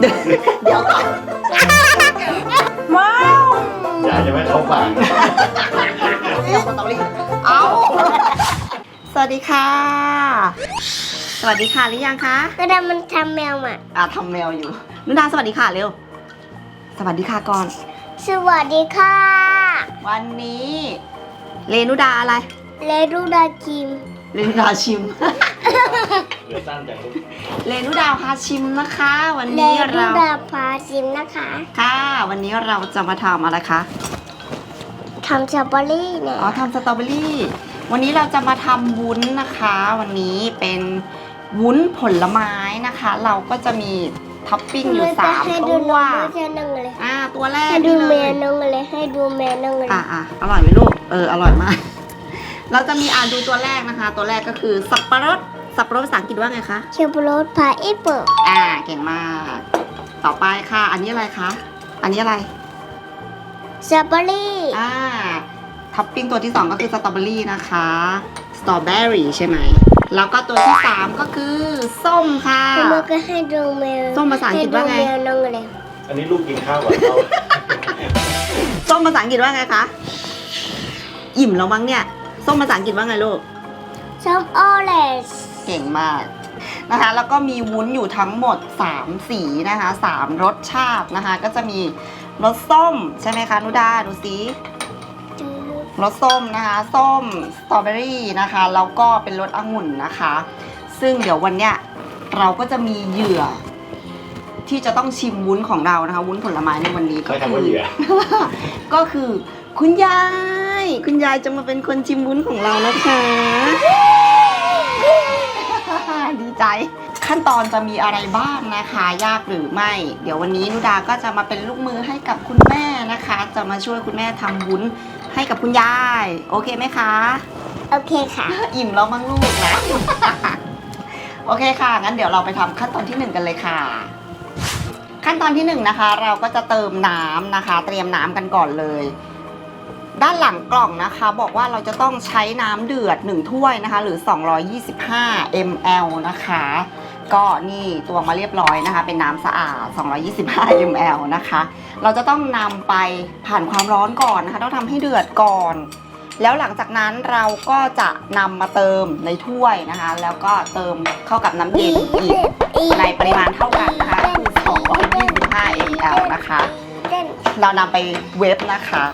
เดี๋ยวก่อนว้าวอยากจะไม่เข้าปากเอาสตอรี่เอาสวัสดีค่ะ สวัสดีค่ะหรือยังคะก็ดามันทำแมวอะอะทำแมวอยู่นุดาสวัสดีค่ะเร็ว สวัสดีค่ะก่อน สวัสดีค่ะ วันนี้ เรนุดาอะไรเลดูดาจิม เรนุดาชิมเหลือสั้นจากลูกเรนุดาพาชิมนะคะ วันเลนี้ดูเราดาพาจิมนะคะค่ะ วันนี้เราจะมาทำอะไรคะ ทำสตรอเบอรี่เนี่ยอ๋อทำสตรอเบอรี่ วันนี้เราจะมาทำวุ้นนะคะ วันนี้เป็นวุ้นผลไม้นะคะ เราก็จะมีท็อปปิ้งอยู่สามให้ตัดูวน้องให้นั่งเลยอ่าตัวแรกให้ดูนี่แมเลวยนั่งเลยให้ดูแมวนั่งเลยอ่าอ่าอร่อยไหมลูก เออ อร่อยมาก เราจะมีอ่านดูตัวแรกนะคะ ตัวแรกก็คือสับปะรด สับปะรดภาษาอังกฤษว่าไงคะ เชฟโรสพาอีเปิลอ่า เก่งมาก ต่อไปค่ะ อันนี้อะไรคะ อันนี้อะไร สตรอเบอรี่อ่า ท็อปปิ้งตัวที่สองก็คือสตรอเบอรี่นะคะ สตรอเบอรี่ใช่ไหม แล้วก็ตัวที่สามก็คือส้มค่ะ แล้วก็ให้ดูแมวส้มภาษาอังกฤษว่าไง ให้ดูแมวนั่งเลยอันนี้ลูกกินข้าวก่อนเข้าส้มภาษาอังกฤษว่าไงคะ อิ่มแล้วมั้งเนี่ย ส้มภาษาอังกฤษว่าไงลูก ส้มโอเลสเก่งมากนะคะแล้วก็มีวุ้นอยู่ทั้งหมด 3 สีนะคะ3รสชาตินะคะ ก็จะมีรสส้มใช่ไหมคะนุดาดูสิรสส้มนะคะ ส้มสตรอเบอรี่นะคะแล้วก็เป็นรสองุ่นนะคะ ซึ่งเดี๋ยววันเนี้ยเราก็จะมีเหยื่อ ที่จะต้องชิมวุ้นของเรานะคะ วุ้นผลไม้ในวันนี้ก็ใช้คืคำว่าเหยื่อก็คือคุณยาย คุณยายจะมาเป็นคนชิมวุ้นของเรานะคะ ดีใจ ขั้นตอนจะมีอะไรบ้างนะคะ ยากหรือไม่ เดี๋ยววันนี้นุดาก็จะมาเป็นลูกมือให้กับคุณแม่นะคะ จะมาช่วยคุณแม่ทำวุ้นให้กับคุณยาย โอเคไหมคะ โอเคค่ะ อิ่มแล้วมั้งลูกนะ โอเคค่ะ งั้นเดี๋ยวเราไปทำขั้นตอนที่หนึ่งกันเลยค่ะ ขั้นตอนที่หนึ่งนะคะ เราก็จะเติมน้ำนะคะ เตรียมน้ำกันก่อนเลย ด้านหลังกล่องนะคะ บอกว่าเราจะต้องใช้น้ำเดือด 1 ถ้วยนะคะ หรือ 225 ml นะคะ ก็นี่ตวงมาเรียบร้อยนะคะ เป็นน้ำสะอาด 225 ml นะคะ เราจะต้องนำไปผ่านความร้อนก่อนนะคะ ต้องทำให้เดือดก่อน แล้วหลังจากนั้นเราก็จะนำมาเติมในถ้วยนะคะ แล้วก็เติมเข้ากับน้ำเย็นอีกในปริมาณเท่ากันนะคะคือ225 ml นะคะเต้นเรานำไปเวฟนะคะ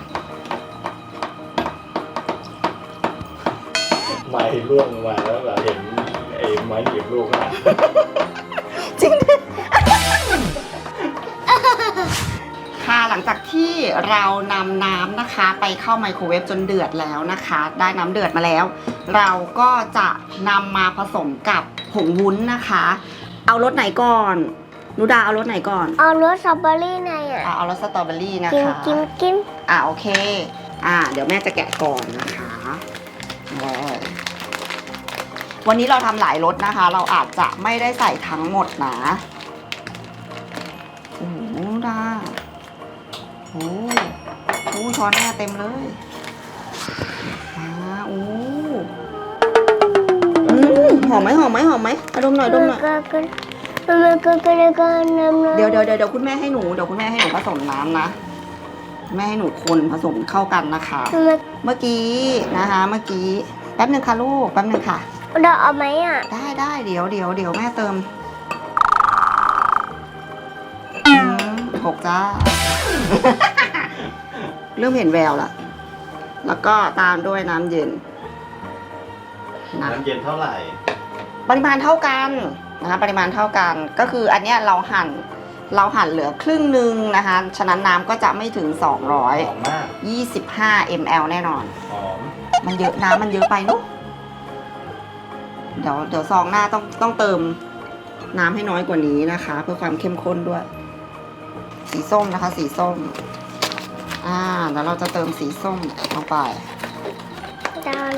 ไม้ร่วงลงมาแล้วเราเห็นไอ้ไม้หยิบลูกนะจริงดิค่ะหลังจากที่เรานำน้ำนะคะ ไปเข้าไมโครเวฟจนเดือดแล้วนะคะ ได้น้ำเดือดมาแล้ว เราก็จะนำมาผสมกับผงวุ้นนะคะ เอารสไหนก่อนนุดาเอารสไหนก่อนเอารสสตรอเบอรี่ในอะอะเอารสสตรอเบอรี่นะกินคะกินกินอะโอเค อะเดี๋ยวแม่จะแกะก่อนนะคะเลย วันนี้เราทำหลายรสนะคะ เราอาจจะไม่ได้ใส่ทั้งหมดนะโอ้โหดาโอ้โหช้อนแม่เต็มเลยอ่าโอ้อืมหอมไหมหอมไหมหอมไหมอะดมหน่อยดมหน่อยก็ก็มันก็ก็ก็ก็น้ำน้ำเดี๋ยวเดี๋ยวเดี๋ยวเดี๋ยวคุณแม่ให้หนูเดี๋ยวคุณแม่ให้หนูผสมน้ำนะแม่ให้หนูคนผสมเข้ากันนะคะ เมื่อกี้นะคะ เมื่อกี้แป๊บหนึ่งค่ะลูกแป๊บหนึ่งค่ะ เราเอาไหมอะ ได้ได้เดี๋ยวเดี๋ยวเดี๋ยวแม่เติมอืมหกจ้า เริ่มเห็นแววละ แล้วก็ตามด้วยน้ำเย็นนะ น้ำเย็นเท่าไหร่ ปริมาณเท่ากันนะคะปริมาณเท่ากันก็คืออันเนี้ยเราหั่นเราหั่นเหลือครึ่งหนึ่งนะคะฉะนั้นน้ำก็จะไม่ถึง หอมมาก 225 ml แน่นอน หอม มันเยอะน้ำมันเยอะไปเนุะ เดี๋ยวเดี๋ยวซองหน้าต้องต้องเติมน้ำให้น้อยกว่านี้นะคะ เพื่อความเข้มข้นด้วย สีส้มนะคะ สีส้ม อ่าเดี๋ยวเราจะเติมสีส้มลงไปตอน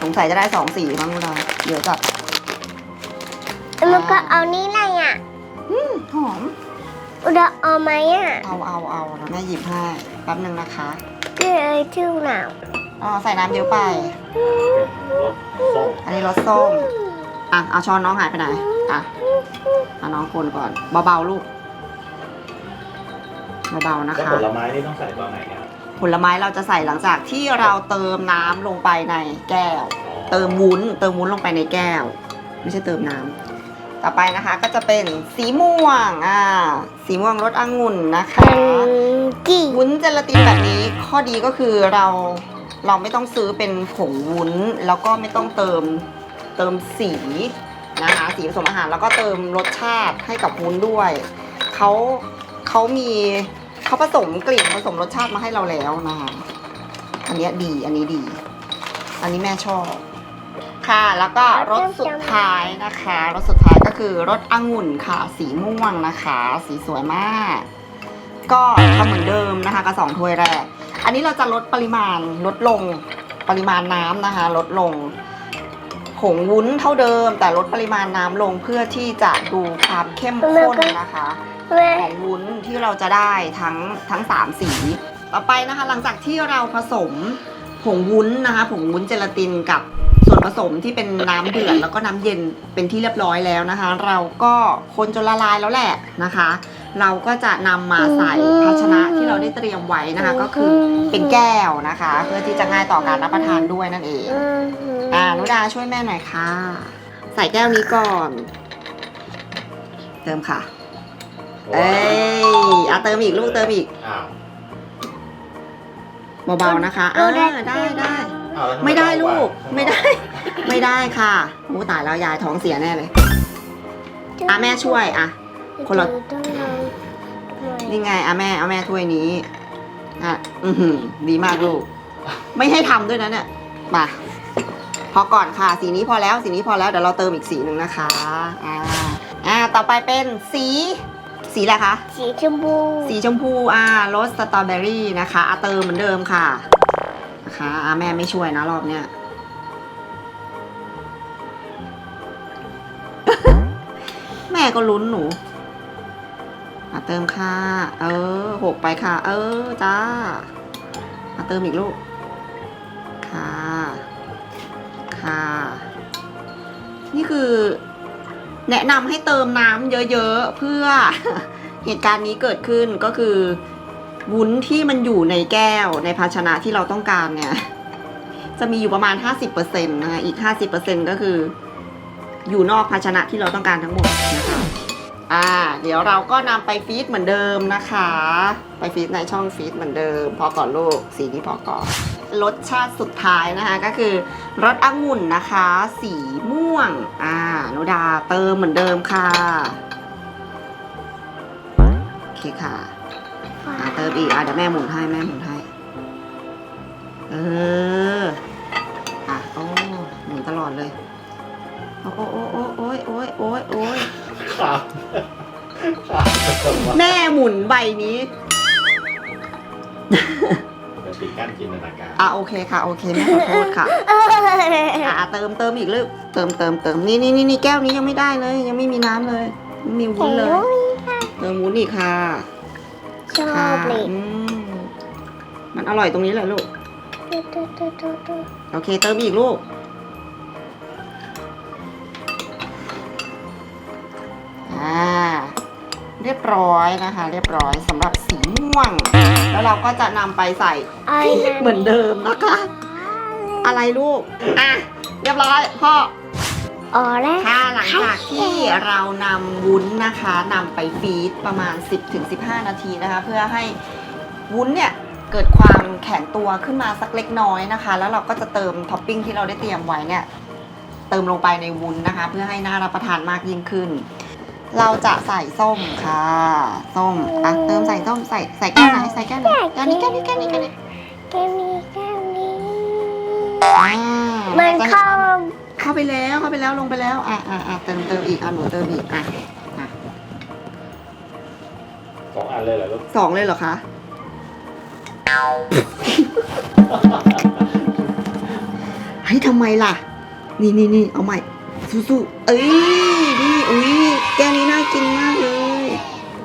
สงสัยจะได้สองสีมั้งเราเดี๋ยวจัดมันก็เอานี่อะไรอะหอมเราเอาไหมอะ เอาเอาเอาแล้วแม่หยิบให้แป๊บหนึ่งนะคะก็เลยชื่อหนาว อ๋อใส่น้ำเยอะไป รสส้มอันนี้รสส้ม อะ เอาช้อนน้องหายไปไหน อะเอาน้องคนก่อน เบาๆลูก เบาๆนะแล้วคะ ผลไม้นี่ต้องใส่ตอนไหนครับผลไม้เราจะใส่หลังจากที่เราเติมน้ำลงไปในแก้วเติมวุ้น เติมวุ้นลงไปในแก้ว ไม่ใช่เติมน้ำต่อไปนะคะก็จะเป็นสีม่วง อ่า สีม่วงรสองุ่นนะคะกี่วุ้นเจลาตินแบบนี้ข้อดีก็คือเรา เราไม่ต้องซื้อเป็นผงวุ้น แล้วก็ไม่ต้องเติมเติมสีนะคะสีผสมอาหารแล้วก็เติมรสชาติให้กับวุ้นด้วยเขาเขามีเขาผสมกลิ่นผสมรสชาติมาให้เราแล้วนะคะอันนี้ดีอันนี้ดี อันนี้แม่ชอบ ค่ะแล้วก็รสสุดท้ายนะคะรสสุดท้ายก็คือรสองุ่นค่ะ สีม่วงนะคะ สีสวยมาก ก็ทำเหมือนเดิมนะคะกับสองถ้วยแรก อันนี้เราจะลดปริมาณลดลงปริมาณน้ำนะคะ ลดลงผงวุ้นเท่าเดิม แต่ลดปริมาณน้ำลงเพื่อที่จะดูความเข้มข้นนะคะของวุ้นที่เราจะได้ทั้งทั้งสามสี ต่อไปนะคะ หลังจากที่เราผสมผงวุ้นนะคะ ผงวุ้นเจลาตินกับส่วนผสมที่เป็นน้ำเดือดแล้วก็น้ำเย็นเป็นที่เรียบร้อยแล้วนะคะ เราก็คนจนละลายแล้วแหละนะคะ เราก็จะนำมาใส่ภาชนะที่เราได้เตรียมไว้นะคะ ก็คือเป็นแก้วนะคะ เพื่อที่จะง่ายต่อการรับประทานด้วยนั่นเองอ่านุดาช่วยแม่หน่อยค่ะ ใส่แก้วนี้ก่อน เติมค่ะ เอ้ยอะเติมอีกลูกเติมอีกอ้าวเบาๆนะคะเออได้ได้อ้าวแล้วทำไม่ได้ต้องลูกวางไม่ได้ ไม่ได้ค่ะโอ้ตายแล้วยายท้องเสียแน่เลยอะแม่ช่วยอะคนละ นี่ไงอะแม่เอาแม่ถ้วยนี้อะอือหือดีมากลูก ไม่ให้ทำด้วยนะเนี่ยมาพอก่อนค่ะ สีนี้พอแล้วสีนี้พอแล้วเดี๋ยวเราเติมอีกสีหนึ่งนะคะอ่าอ่าต่อไปเป็นสีสีอะไรคะ สีชมพู สีชมพูอ่ารสสตรอเบอรี่นะคะอะเติมเหมือนเดิมค่ะนะคะอะแม่ไม่ช่วยนะรอบเนี้ยแม่ก็ลุ้นหนู อะเติมค่ะ เออหกไปค่ะ เออจ้าอะเติมอีกลูก ค่ะ ค่ะ นี่คือ แนะนำให้เติมน้ำเยอะๆ เพื่อเหตุการณ์นี้เกิดขึ้นก็คือวุ้นที่มันอยู่ในแก้วในภาชนะที่เราต้องการเนี่ย จะมีอยู่ประมาณ 50%นะคะอีก 50%ก็คือ อยู่นอกภาชนะที่เราต้องการทั้งหมด อ่า เดี๋ยวเราก็นำไปฟีดเหมือนเดิมนะคะ ไปฟีดในช่องฟีดเหมือนเดิม พอก่อนลูกสีนี้พอก่อนรสชาติสุดท้ายนะคะก็คือรสองุ่นนะคะ สีม่วง อ่านุดาเติมเหมือนเดิมค่ะโอเคค่ะอ่าเติมอีกอะเดี๋ยวแม่หมุนให้แม่หมุนให้ เอออะโอ้หมุนตลอดเลย โอ้โอ้โอ้โอ้โอ้ยโอ้ยโอ้ยโอ้ย ครับครับแม่หมุนใบนี้เป็นปีกั้นจินตนาการอะโอเคค่ะ โอเคแม่ขอโทษค่ะอะเติมเติมอีกลูกเติมเติมเติมนี่นี่นี่นี่แก้วนี้ยังไม่ได้เลย ยังไม่มีน้ำเลยไม่มีวุ้นเลย เติมวุ้นอีกค่ะชอค่ะบเลยอืมมันอร่อยตรงนี้แหละลูก โอเคเติมอีกลูก อ่า เรียบร้อยนะคะ เรียบร้อยสำหรับสีม่วง แล้วเราก็จะนำไปใส่เหมือนเดิมนะคะ อะไรลูก อะ เรียบร้อยพ่ออ๋อแล้วค่ะหลังจากที่เรานำวุ้นนะคะนำไปฟีดประมาณ 10-15 นาทีนะคะ เพื่อให้วุ้นเนี่ยเกิดความแข็งตัวขึ้นมาสักเล็กน้อยนะคะ แล้วเราก็จะเติมท็อปปิ้งที่เราได้เตรียมไว้เนี่ย เติมลงไปในวุ้นนะคะ เพื่อให้น่ารับประทานมากยิ่งขึ้น เราจะใส่ส้มค่ะ ส้มอะเติมใส่ส้มใส่ใส่แก้วไหนใส่แก้วไหนแก้วนี้แก้วนี้แก้วนี้แก้วนี้แก้วนี้แก้วนี้อ่ามันเข้าเข้าไปแล้วเข้าไปแล้วลงไปแล้วอะอะอะเติมเติมอีกอะหนูเติมอีกอะสองอันเลยเหรอลูกสองเลยเหรอคะเฮ้ยทำไมล่ะ นี่นี่นี่เอาใหม่สู้ๆเอ้ยนี่อุ้ย แก้วนี้น่ากินมากเลย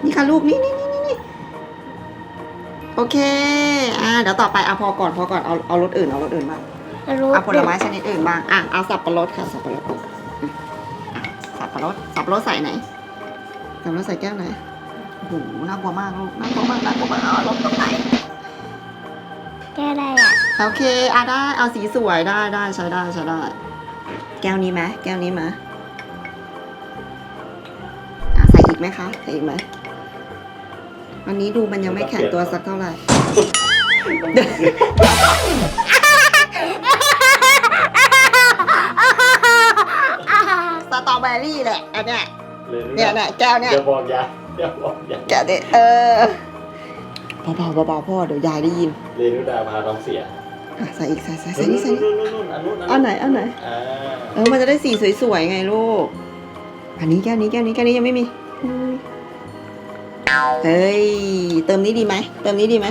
นี่ค่ะลูกนี่นี่นี่นี่นี่โอเค อ่า เดี๋ยวต่อไปเอาพอก่อนพอก่อนเอาเอารสอื่นเอารสอื่นบ้างรู้เอาผลไม้ชนิดอื่นบ้าง อะเอาสับปะรดค่ะสับปะรดอะสับปะรดสับปะรดใส่ไหนสับปะรดใส่แก้วไหนโอ้โหน่ากลัวมากลูกน่ากลัวมากน่ากลัวมากเอาลงตรงไหนแก้ได้อะโอเคอะได้เอาสีสวยได้ได้ใช้ได้ใช้ได้ แก้วนี้ไหมแก้วนี้ไหม ไหมคะใส่อีกไหมอันนี้ดูมันยังไม่แข็งตัวสักเท่าไหร่ สตรอเบอรี่แหละ อันเนี้ยเลยเนี่ยเนี่ยแก้วเนี่ยเดี๋ยวบอกยายเดี๋ยวบอกยายแกะดิเออเบาๆเบาๆพ่อเดี๋ยวยายได้ยิน เรนุดาพาท้องเสียอะใส่อีกใส่ใส่ใส่นี่ใส่นี่นู่นนู่นนู่นอันนู้นอันไหนอันไหนอ่าเออมันจะได้สีสวยๆไงลูก อันนี้แก้วนี้แก้วนี้แก้วนี้ยังไม่มี เฮ้ย เติมนี้ดีไหม เติมนี้ดีไหม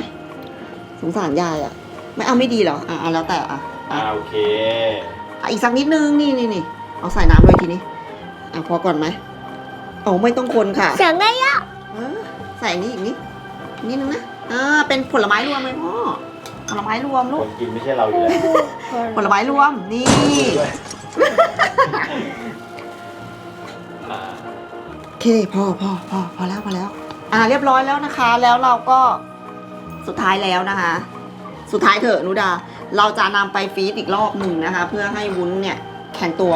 สงสารยายอะ ไม่เอาไม่ดีเหรอ อะอะแล้วแต่อะอ่าโอเค อะอีกสักนิดนึง นี่นี่นี่เอาใส่น้ำเลยทีนี้ อะพอก่อนไหมโอ้ไม่ต้องคนค่ะ เสียงได้เยอะเออใส่นี่อีกนิดนิดนึงนะอ่าเป็นผลไม้รวมเลยพ่อ ผลไม้รวมลูคก นกินไม่ใช่เราอยู่แล้วผลไม้รวม นี่ ด้วยอ่าโอเคพอพอพอพอแล้วพอแล้ว อ่าเรียบร้อยแล้วนะคะ แล้วเราก็สุดท้ายแล้วนะคะ สุดท้ายเถอะนุดา เราจะนำไปฟรีซอีกรอบหนึ่งนะคะ เพื่อให้วุ้นเนี่ยแข็งตัว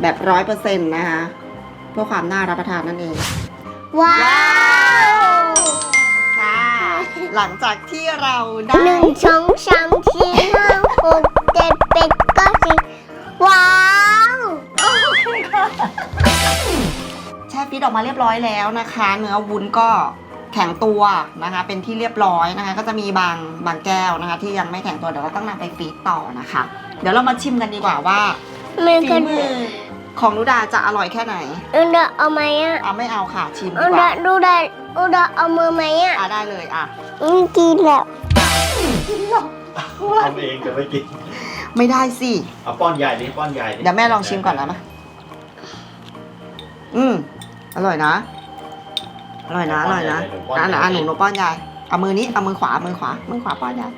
แบบร้อยเปอร์เซ็นต์นะคะ เพื่อความน่ารับประทานนั่นเอง ว้าวค่ะ หลังจากที่เราได้หนึ่งสองสามสี่ห้าหกเจ็ดแปดเก้าสิบว้าว แช่ฟรีซออกมาเรียบร้อยแล้วนะคะ เนื้อวุ้นก็แข็งตัวนะคะ เป็นที่เรียบร้อยนะคะ ก็จะมีบางบางแก้วนะคะ ที่ยังไม่แข็งตัวเดี๋ยวเราต้องนำไปฟรีซต่อนะคะ เดี๋ยวเรามาชิมกันดีกว่าว่ามือฝีกันมือของนุดาจะอร่อยแค่ไหนอุดาเอาไหมอะอะไม่เอาค่ะชิมอุดีกดาว่าดูได้อุดาเอามือไหมอะอะได้เลยอะอืมกินแล้วทำเองจะไม่กินไม่ได้สิเอาป้อนยายดิป้อนยายดิเดี๋ยวแม่ลองชิมก่อนนะมาอืม อร่อยนะ อร่อยนะ อร่อยนะอะอะหนูหนูป้อนยาย เอามือนี้ เอามือขวา มือขวา มือขวาป้อนยาย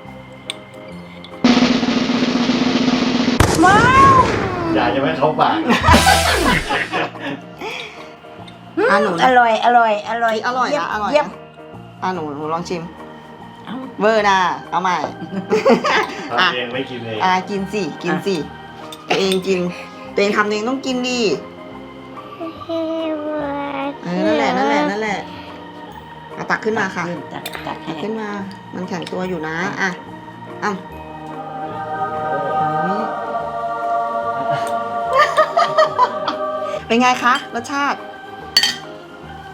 ว้าวยายจะไม่เข้าปากอะหนูอนะร่อย อร่อย อร่อยอร่อยนะอร่อยเยี่ยมนะอะหนูหนูลองชิมเอ้าเวอร์นะเอาใหม่ทำเองไม่กินเองอะกินสิ กินสิตัวเองกินตัวเองทำตัวเองต้องกินดิเออนั่นแหละนั่นแหละนั่นแหละเอาตักขึ้นมาค่ะ ตักตักให้ตักขึ้นมา มันแข็งตัวอยู่นะ อะอ้ำเป็นไงคะ รสชาติ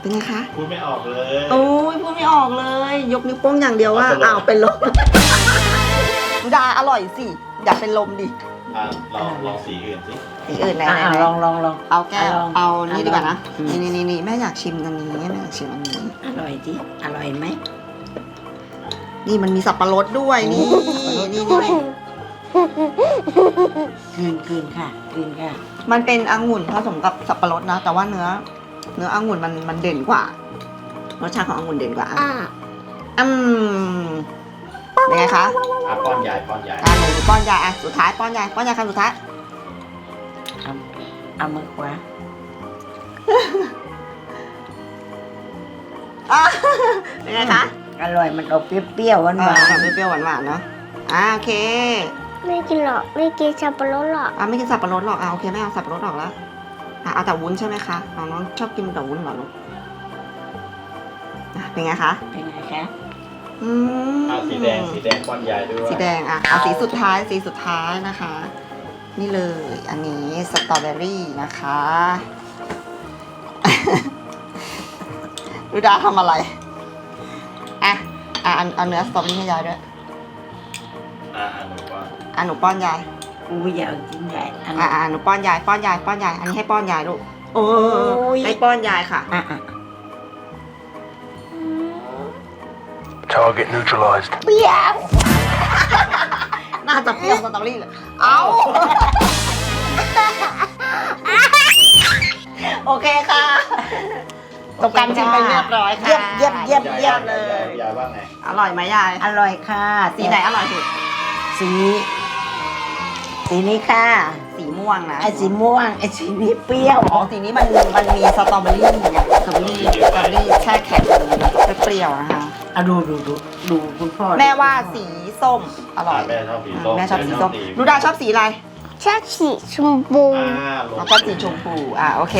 เป็นไงคะ พูดไม่ออกเลยโอ้ยพูดไม่ออกเลย ยกนิ้วโป้งอย่างเดียวว่าเอาเป็นลมอ้าวเป็นลมดาอร่อยสิ อย่าเป็นลมดิ อะลองลองสีอื่นสิสีอื่นไหนอะไหนไหนลองลองลอง เอาแก้วเอาลองเอานี่ดีกว่านะ อืม นี่นี่นี่นี่แม่อยากชิมอันนี้แม่อยากชิมอันนี้ อร่อยจิอร่อยไหมนี่มันมีสับปะรดด้วยนี่นี่นี่นี่คืนคืนค่ะคืนค่ะ มันเป็นองุ่นผสมกับสับปะรดนะ แต่ว่าเนื้อ เนื้อองุ่นมันมันเด่นกว่า รสชาติขององุ่นเด่นกว่าอะอะอืม เป็นไงคะอะป้อนยายป้อนยายอะหนูป้อนยายอะสุดท้ายป้อนยายป้อนยายคำสุดท้ายเอาเอามือขวาอะเป็นไงคะอร่อยมันออกเปรี้ยวๆหวานเอหวาอนเปรี้ยวๆหวานๆเนาะอะโอเคไม่กินหรอกไม่กินสับปะรดหรอกอะไม่กินสับปะรดหรอกอะโอเคไม่เอาสับปะรดออกแล้วอะเอาแต่วุ้นใช่ไหมคะน้องน้องชอบกินแต่วุ้นเหรอลูกอะเป็นไงคะเป็นไงคะ อืมอะสีแดงสีแดงป้อนยายด้วยสีแดงอะเอาสีสุดท้ายสีสุดท้ายนะคะ นี่เลยอันนี้สตรอเบอรี่นะคะดูดาทำอะไร อะ อะเอาเอาเนื้อสตรอเบอรี่ให้ยายด้วย อะอะหนูป้อนอะหนูป้อนยาย กูอยากกินใหญ่อัน อะนี้อะหนูป้อนยายป้อนยายป้อนยายอันนี้ให้ป้อนยายลูกโอ้ยให้ป้อนยายค่ะ อะอะ Target neutralized. เปรี้ยวน่าจะเปรี้ยวสตรอเบอรี่เลยเอาโอเคค่ะจบการชิมไปเรียบร้อยค่ะ เยี่ยมเยี่ยมเยี่ยมยายเยี่ยมเลย ยายว่าไง อร่อยไหมยาย อร่อยค่ะสีไหนอร่อยสุด สี สีนี้ค่ะ สีม่วงม่วงนะไอ้สีม่วงไอ้สีนี้เปรี้ยว อ๋อสีนี้มันมันมีสตรอเบอรี่ไงสตรอเบอรี่สตรอเบอรี่แช่แข็งเปรี้ยวๆนะคะเอาดูดูดูดูคุณพ่อแม่ว่าสีส้มอร่อยแม่ชอบสีส้มแม่ชอบสีส้มลูดาชอบสีอะไรชอบสีชมพูอ่าลงแล้วก็สีชมพูอะโอเค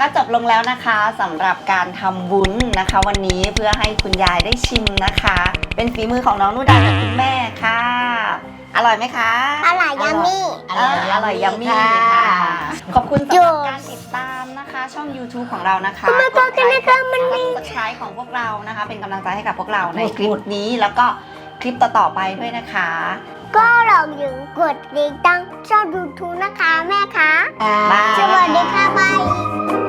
ก็จบลงแล้วนะคะสำหรับการทำวุ้นนะคะ วันนี้เพื่อให้คุณยายได้ชิมนะคะ เป็นฝีมือของน้องนุดากับคุณแม่ค่ะ อร่อยไหมคะอร่อยยัมมี่ เอออร่อยยัมมี่ค่ะ ขอบคุณสำหรับการติดตามนะคะ ช่อง YouTube ของเรานะคะมาต่อกันนะคะมันมีกดไลค์ของพวกเรานะคะ เป็นกำลังใจให้กับพวกเราในคลิปนี้แล้วก็คลิปต่อๆไปด้วยนะคะ ก็เราอย่าลืมกดติดตามช่องยูทูบนะคะแม่คะบายสวัสดีค่ะบาย